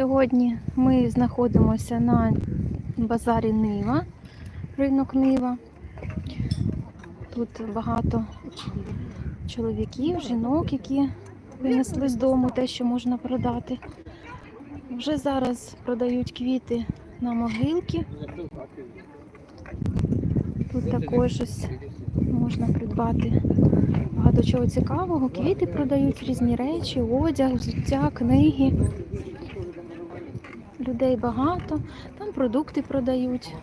Сьогодні ми знаходимося на базарі Нива, ринок Нива. Тут багато чоловіків, жінок, які винесли з дому те, що можна продати. Вже зараз продають квіти на могилки. Тут також можна придбати багато чого цікавого. Квіти продають, різні речі, одяг, взуття, книги. Людей багато, там продукти продають.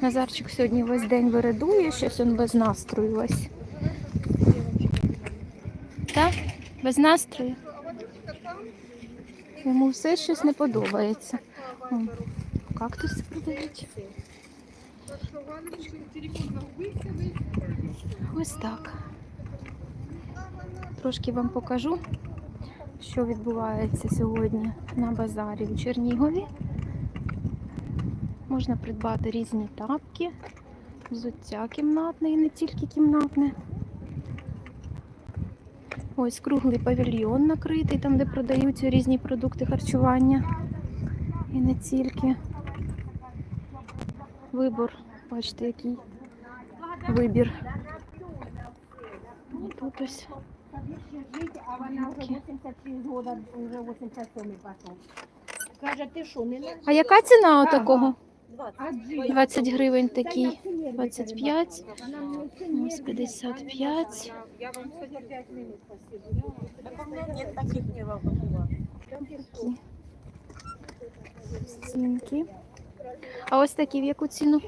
Назарчик сьогодні весь день вирадує, щось він без настрою весь. Так? Без настрою? Йому все щось не подобається. Кактуси продають. Ось так. Трошки вам покажу, що відбувається сьогодні на базарі у Чернігові. Можна придбати різні тапки, взуття кімнатне і не тільки кімнатне. Ось круглий павільйон накритий, там, де продаються різні продукти харчування. І не тільки. Вибор, бачите, який вибір. І тут ось. А вона вже 86 года, вже 87 пішов. Каже, ти що, не на А яка ціна отакого? 20? 20 гривень такий, 25, Вона мені ось 55. Я вам сьогодні 5 минут спасибо. Так у меня нет таких не вакуума. Такі стінки. А ось такі в яку ціну?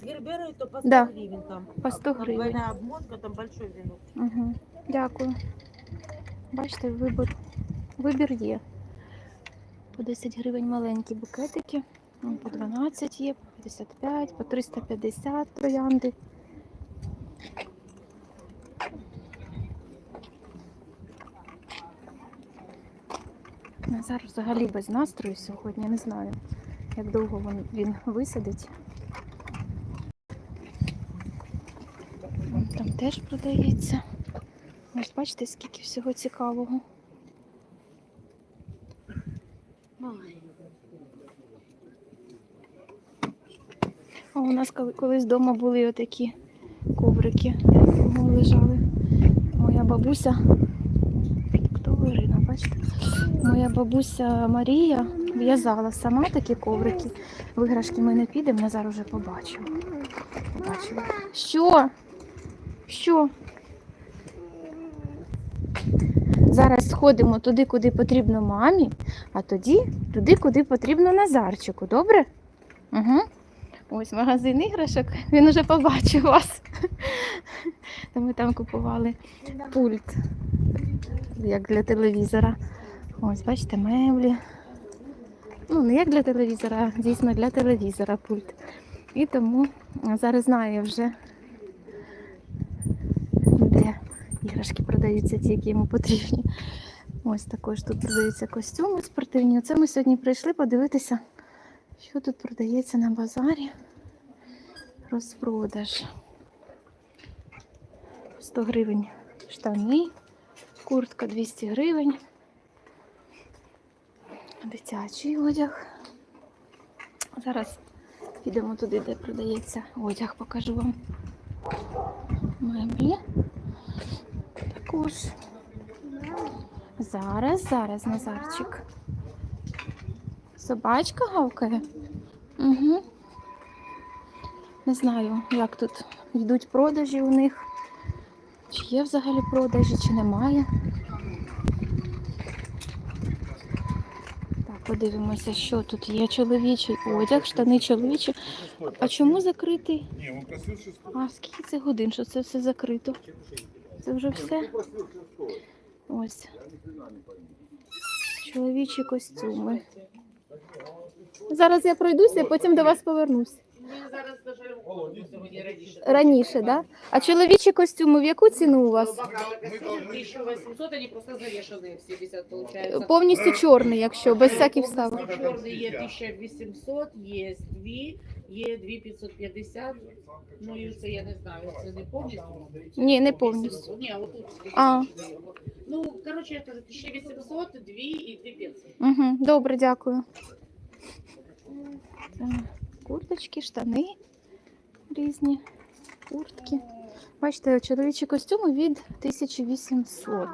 С Герберой то по 100 Да. гривен там. По 100 Там гривень. двойная обмотка, там большой венок. Угу. Дякую. Бачите, вибір, вибір є. По 10 гривень маленькі букетики, Вон по 12 є, по 55, по 350 троянди. Назар взагалі без настрою сьогодні, не знаю, як довго він, він висадить. Там теж продається. Ось бачите, скільки всього цікавого. А у нас коли- колись вдома були отакі коврики, вони лежали. Моя бабуся? Моя бабуся Марія в'язала сама такі коврики. Виграшки ми не підемо, Назар уже побачив. Побачив. Що? Що? Зараз сходимо туди, куди потрібно мамі, а тоді туди, куди потрібно Назарчику, добре? Угу. Ось магазин іграшок. Він уже побачив вас. Ми там купували пульт, як для телевізора. Ось, бачите, меблі. Ну, не як для телевізора, а дійсно для телевізора пульт. І тому зараз знаю вже, де іграшки продаються ті, які йому потрібні. Ось також тут продаються костюми спортивні. Оце ми сьогодні прийшли подивитися, що тут продається на базарі. Розпродаж. 100 гривень штани, куртка 200 гривень. Дитячий одяг. Зараз підемо туди, де продається одяг, покажу вам. Меблі. Також. Зараз, зараз, Назарчик. Собачка гавкає? Угу. Не знаю, як тут йдуть продажі у них. Чи є взагалі продажі, чи немає. Подивимося, що тут є. Чоловічий одяг, штани чоловічі. А чому закритий? А скільки це годин, що це все закрито? Це вже все? Ось. Чоловічі костюми. Зараз я пройдуся, потім до вас повернусь. Раніше. Да? А чоловічі костюми в яку ціну у вас? 1800, они просто завешенные все висят, получается. Повністю чорний, якщо без всяких вставок. Черный есть 1800, есть две, Є 2550, ну і це я не знаю, це не повністю. Ні, не повністю. Ні, отут. А. Ну, коротше, я кажу, 1800, 2 і 2500. Угу, добре, дякую. Так, курточки, штани різні, куртки. Бачите, чоловічі костюми від 1800.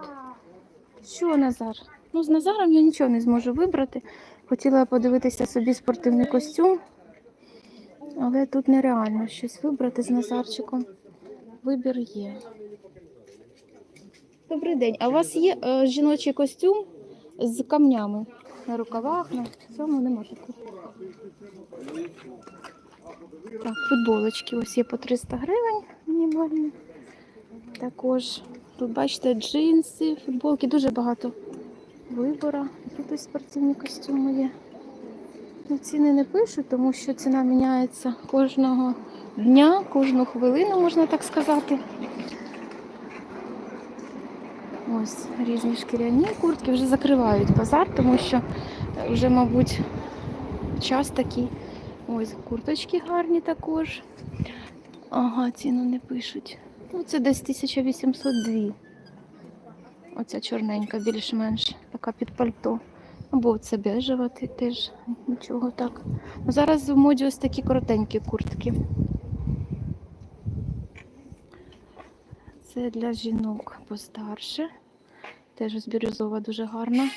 Що, Назар? Ну, з Назаром я нічого не зможу вибрати. Хотіла подивитися собі спортивний костюм, але тут нереально щось вибрати з Назарчиком. Вибір є. Добрий день. А у вас є е, жіночий костюм з камнями на рукавах, на цьому не можете. Так, футболочки ось є по 300 гривень мінімальні. Також тут бачите джинси, футболки, дуже багато вибору. Тут ось спортивні костюми є. Ну, ціни не пишуть, тому що ціна міняється кожного дня, кожну хвилину, можна так сказати. Ось різні шкіряні куртки вже закривають базар, тому що вже, мабуть, час такий. Ось курточки гарні також. Ага, ціну не пишуть. Ну, це десь 1802. Оця чорненька, більш-менш така під пальто. Або це бежева теж нічого так. Ну, зараз в моді ось такі коротенькі куртки. Це для жінок постарше. Теж ось бірюзова дуже гарна.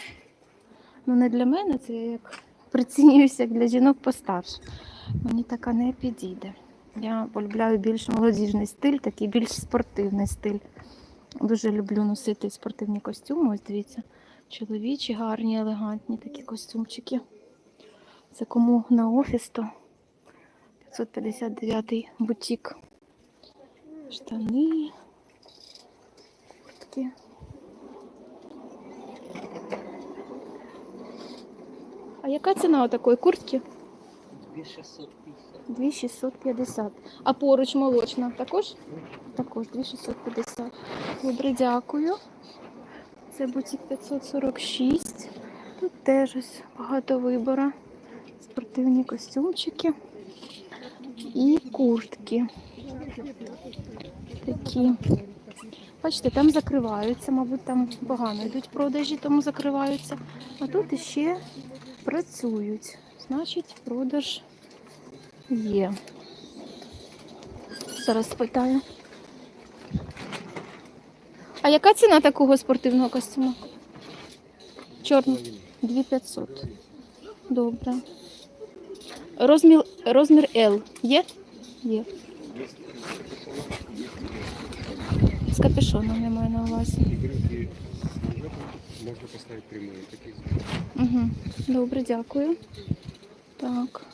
Ну, не для мене, це як прицінююся для жінок постарше. Мені така не підійде. Я полюбляю більш молодіжний стиль, такий більш спортивний стиль. Дуже люблю носити спортивні костюми. Ось дивіться, чоловічі, гарні, елегантні такі костюмчики. Це кому на офіс, то 559-й бутік. Штани, куртки. А яка ціна такої куртки? 2650. А поруч молочна також? Також 2650. Добре, дякую. Це бутік 546. Тут теж ось багато вибору. Спортивні костюмчики і куртки. Такі. Бачите, там закриваються, мабуть, там погано йдуть продажі, тому закриваються. А тут іще працюють. Значить, продаж є. Зараз спитаю. А яка ціна такого спортивного костюму? Чорний. 2500. Добре. Розмір, розмір L є? Є. З капюшоном я маю на увазі. И брюки можно поставить прямые. Такие Угу. Добре, дякую. Так.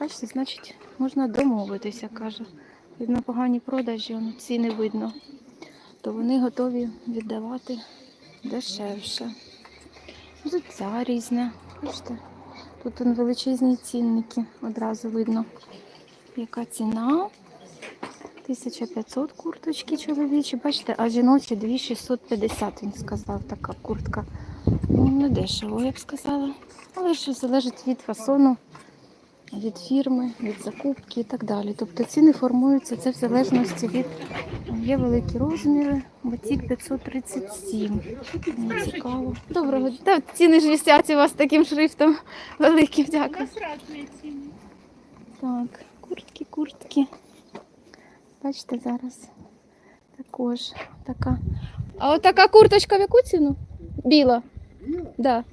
Бачите, значить, можна домовитися, каже. Видно, погані продажі, ціни видно. То вони готові віддавати дешевше. Взуття різне. Бачите? Тут величезні цінники, одразу видно, яка ціна. 1500 курточки чоловічі, бачите, а жіночі 2650, він сказав, така куртка. Ну, не дешево, я б сказала. Але ж залежить від фасону, від фірми, від закупки і так далі. Тобто ціни формуються це в залежності від є великі розміри, ботік 537. Мені цікаво. Доброго дня. Та ціни ж висять у вас таким шрифтом великим, дякую. Так, куртки, куртки. Бачите, зараз також така. А от така курточка в яку ціну? Біла. Да.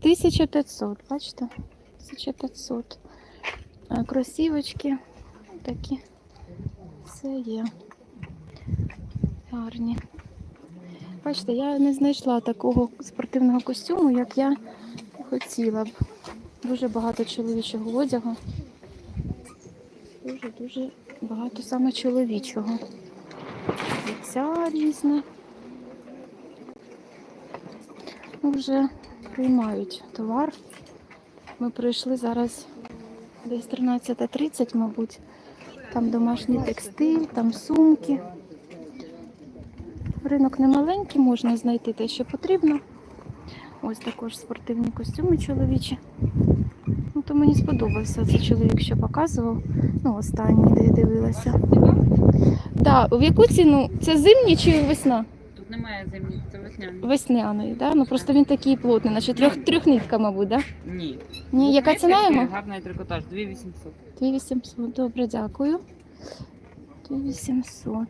1500, бачите? 1500. А кросівочки такі. Все є. Гарні. Бачите, я не знайшла такого спортивного костюму, як я хотіла б. Дуже багато чоловічого одягу. Дуже-дуже багато саме чоловічого. Взуття різне. Ну, вже приймають товар. Ми прийшли зараз десь 13.30, мабуть. Там домашній текстиль, там сумки. Ринок не маленький, можна знайти те, що потрібно. Ось також спортивні костюми чоловічі. Ну, То мені сподобався цей чоловік, що показував. Ну, останній, де я дивилася. Так, в яку ціну? Це зимні чи весна? Тут немає землі, це весняний. Весняний, да? Ну просто він такий плотний, наче трьох, трьохнитка, мабуть, да? Ні. Ні, яка ціна його? Гарний трикотаж, 2800. 2800, добре, дякую. 2800.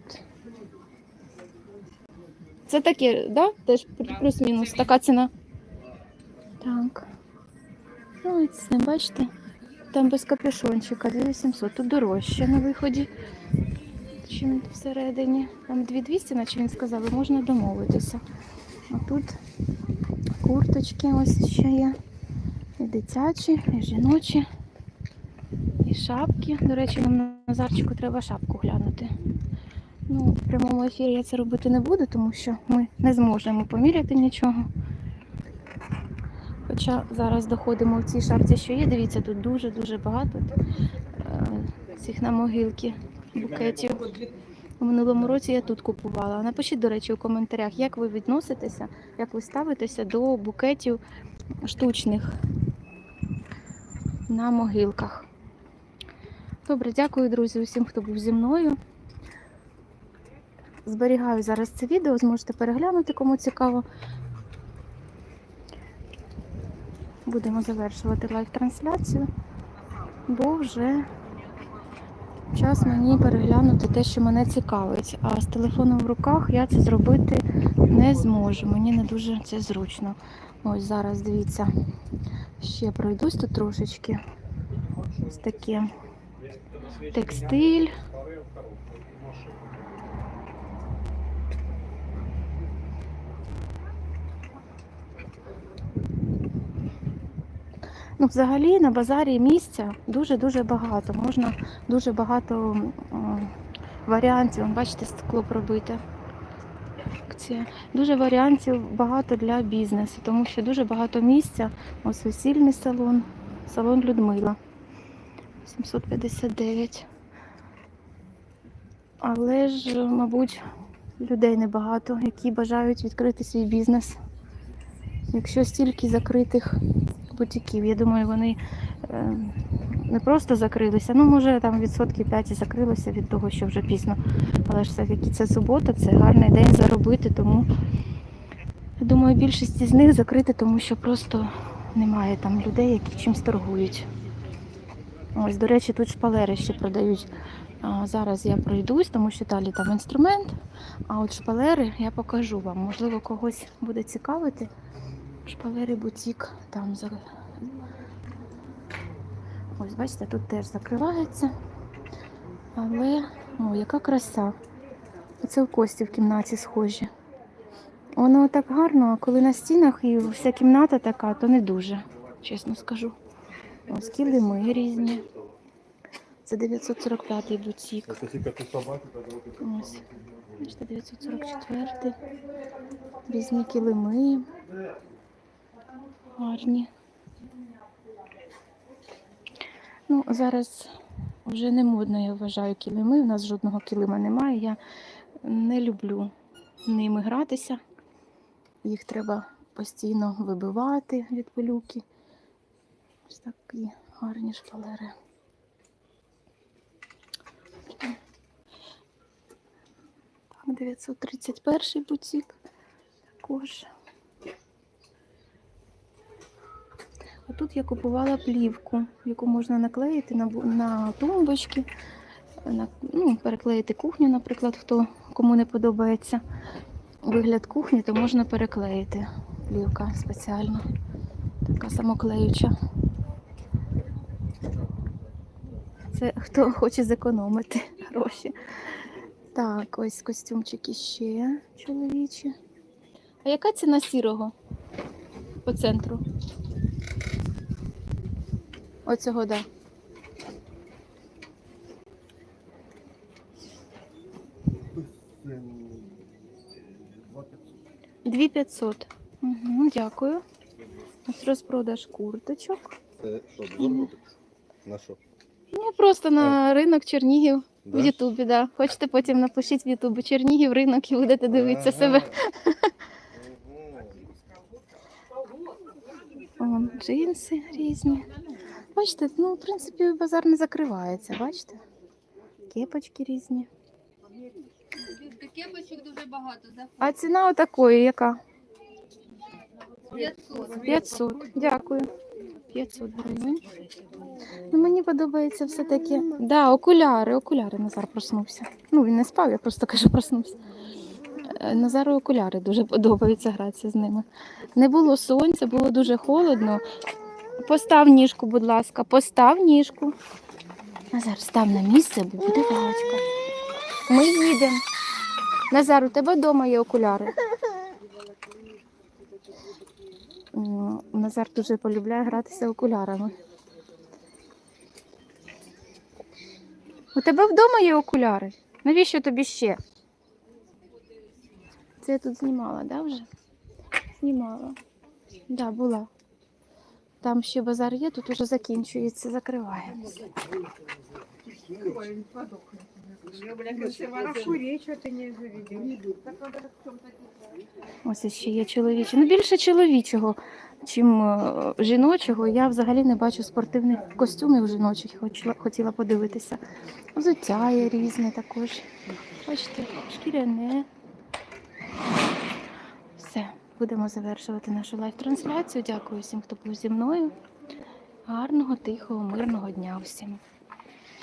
Це таке, да? Теж плю- плюс-мінус, така ціна. Так. Ну бачите, там без капюшончика 2800. Тут дорожче на виході, чим всередині. Там 2200, наче він сказав, можна домовитися. А тут курточки ось ще є. І дитячі, і жіночі. І шапки. До речі, нам на Назарчику треба шапку глянути. Ну, в прямому ефірі я це робити не буду, тому що ми не зможемо поміряти нічого. Хоча зараз доходимо в цій шапці, що є. Дивіться, тут дуже-дуже багато е, цих на могилки букетів. У минулому році я тут купувала. Напишіть, до речі, у коментарях, як ви відноситеся, як ви ставитеся до букетів штучних на могилках. Добре, дякую, друзі, усім, хто був зі мною. Зберігаю зараз це відео, зможете переглянути, кому цікаво. Будемо завершувати лайв-трансляцію, бо вже час мені переглянути те, що мене цікавить. А з телефоном в руках я це зробити не зможу. Мені не дуже це зручно. Ось зараз дивіться, ще пройдусь тут трошечки. Ось таке текстиль. Ну, взагалі на базарі місця дуже-дуже багато. Можна дуже багато м, варіантів. Бачите, скло пробите. Дуже варіантів багато для бізнесу, тому що дуже багато місця. Ось весільний салон, салон Людмила. 759. Але ж, мабуть, людей небагато, які бажають відкрити свій бізнес. Якщо стільки закритих бутіків, я думаю, вони е, не просто закрилися, ну, може, там відсотків 5 і закрилося від того, що вже пізно. Але ж все-таки це субота, це гарний день заробити, тому я думаю, більшість з них закриті, тому що просто немає там людей, які чимсь торгують. Ось, до речі, тут шпалери ще продають. А, зараз я пройдусь, тому що далі там інструмент. А от шпалери я покажу вам. Можливо, когось буде цікавити. Шпалери бутік там за. Ось, бачите, тут теж закривається. Але о, яка краса. Оце в кості в кімнаті схожі. Воно так гарно, а коли на стінах і вся кімната така, то не дуже, чесно скажу. Ось килими різні. Це 945-й бутік. Ось. Бачите, 944. Різні килими. Гарні. Ну, зараз вже не модно, я вважаю, килими. У нас жодного килима немає. Я не люблю ними гратися. Їх треба постійно вибивати від пилюки. Ось такі гарні шпалери. Так, 931 бутік також. А тут я купувала плівку, яку можна наклеїти на, на тумбочки, на, ну, переклеїти кухню, наприклад, хто кому не подобається вигляд кухні, то можна переклеїти плівка спеціально. Така самоклеюча. Це хто хоче зекономити гроші. Так, ось костюмчики ще чоловічі. А яка ціна сірого по центру? Оцього. Да. Дві п'ятсот. Угу, дякую. Ось розпродаж курточок. Це що, заробити? На що? Ну, просто на ринок Чернігів в Ютубі, да. Хочете потім напишіть в Ютубі Чернігів ринок і будете дивитися Ага. себе. О, джинси різні. Бачите, ну, в принципі, базар не закривається, бачите? Кепочки різні. Кепочок дуже багато, А ціна отакої яка? 500. 500. Дякую. 500 гривень. Ну, мені подобається все-таки. Да, окуляри, окуляри Назар проснувся. Ну, він не спав, я просто кажу, проснувся. Е, Назару окуляри дуже подобається гратися з ними. Не було сонця, було дуже холодно. Постав ніжку, будь ласка, постав ніжку. Назар, став на місце, бо буде валочка. Ми їдемо. Назар, у тебе вдома є окуляри. Назар дуже полюбляє гратися окулярами. У тебе вдома є окуляри? Навіщо тобі ще? Це я тут знімала, да, вже? Знімала. Да, була. Там ще базар є, тут уже закінчується, закриваємося. Ось ще є чоловічі. Ну, більше чоловічого, чим е, жіночого. Я взагалі не бачу спортивних костюмів жіночих, хотіла, хотіла подивитися. Взуття є різне також. Бачите, шкіряне. Все, будемо завершувати нашу лайв-трансляцію. Дякую всім, хто був зі мною. Гарного, тихого, мирного дня усім.